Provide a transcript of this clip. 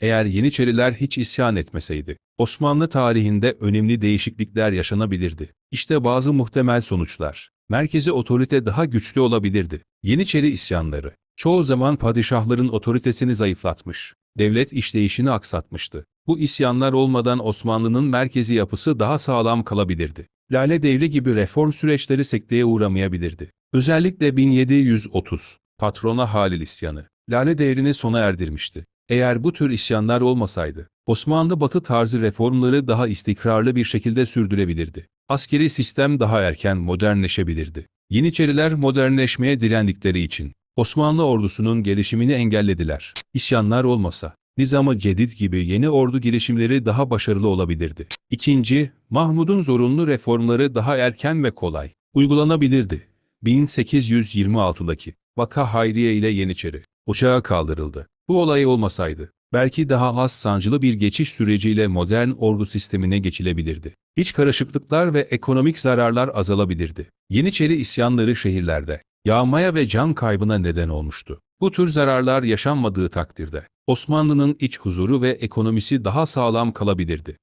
Eğer Yeniçeriler hiç isyan etmeseydi, Osmanlı tarihinde önemli değişiklikler yaşanabilirdi. İşte bazı muhtemel sonuçlar. Merkezi otorite daha güçlü olabilirdi. Yeniçeri isyanları, çoğu zaman padişahların otoritesini zayıflatmış, devlet işleyişini aksatmıştı. Bu isyanlar olmadan Osmanlı'nın merkezi yapısı daha sağlam kalabilirdi. Lale Devri gibi reform süreçleri sekteye uğramayabilirdi. Özellikle 1730, Patrona Halil isyanı, Lale Devri'ni sona erdirmişti. Eğer bu tür isyanlar olmasaydı, Osmanlı Batı tarzı reformları daha istikrarlı bir şekilde sürdürebilirdi. Askeri sistem daha erken modernleşebilirdi. Yeniçeriler modernleşmeye direndikleri için Osmanlı ordusunun gelişimini engellediler. İsyanlar olmasa, Nizam-ı Cedid gibi yeni ordu girişimleri daha başarılı olabilirdi. İkinci, Mahmud'un zorunlu reformları daha erken ve kolay uygulanabilirdi. 1826'daki Vaka Hayriye ile Yeniçeri uçağa kaldırıldı. Bu olay olmasaydı, belki daha az sancılı bir geçiş süreciyle modern ordu sistemine geçilebilirdi. İç karışıklıklar ve ekonomik zararlar azalabilirdi. Yeniçeri isyanları şehirlerde yağmaya ve can kaybına neden olmuştu. Bu tür zararlar yaşanmadığı takdirde Osmanlı'nın iç huzuru ve ekonomisi daha sağlam kalabilirdi.